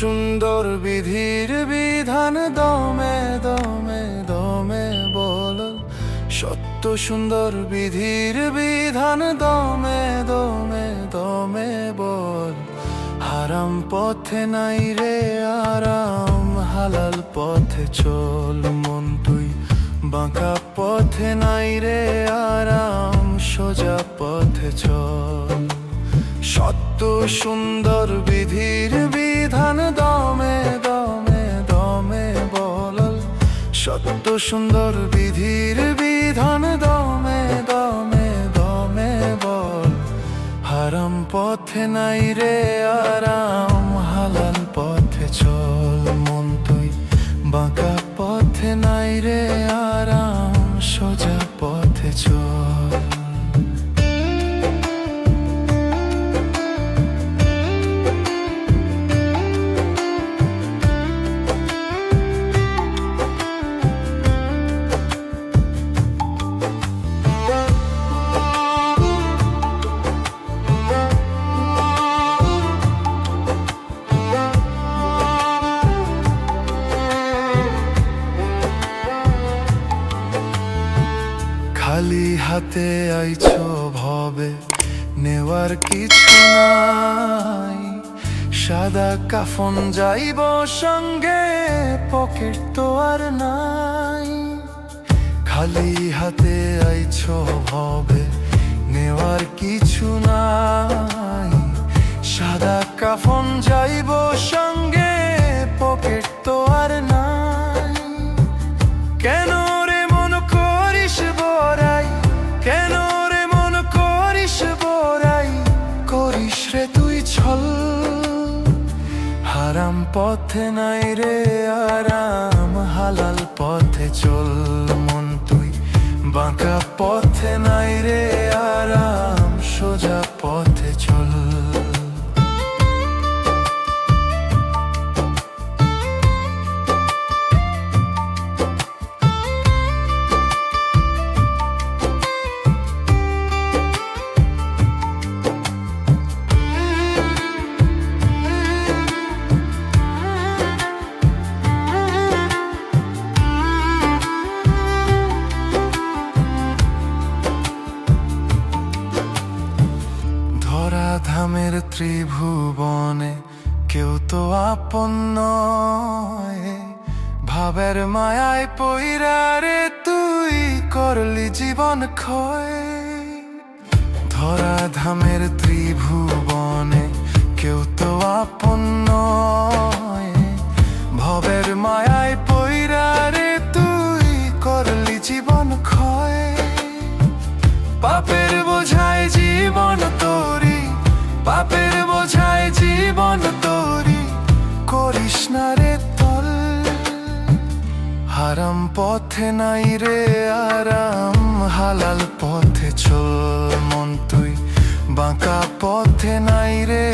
সুন্দর বিধির বিধান দমে দমে দমে বল। সত্য সুন্দর বিধির বিধান দমে দমে দমে বল। হারাম পথে নাই রে আরাম, হালাল পথে চল মন তুই। বাঁকা পথে নাই রে আরাম, সোজা পথে চল। সত্য সুন্দর বিধির বিধান, দমে দমে দমে বল সত্য সুন্দর বিধির বিধান, দমে দমে দমে বল। হারাম পথে নাই রে আরাম, হালাল পথে চল মন তুই। বাঁকা পথে নাই রে আরাম খালি হাতে আইছো ভবে, নেওয়ার কিছু নাই। সাদা কাফন যাইব সঙ্গে, পকেট তো আর নাই। খালি হাতে আইছো ভবে, নেওয়ার কিছু নাই। সাদা কাফন যাইব সঙ্গে, পকেট তো আর পথে নাই রে আরাম হালাল পথে চল মন তুই। বাঁকা পথে নাই রে ত্রিভুবনে কেউ তো আপন ভাবের মায়ায় পইরা রে তুই করলি জীবন ক্ষয়। ধরা ধামের ত্রিভুবনে কেউ তো আপন ভবের মায়ায় পইরা রে তুই করলি জীবন ক্ষয়। পাপের বোঝায় হারাম পথে নাই রে আরাম হালাল পথে চল মন তুই। বাঁকা পথে নাই রে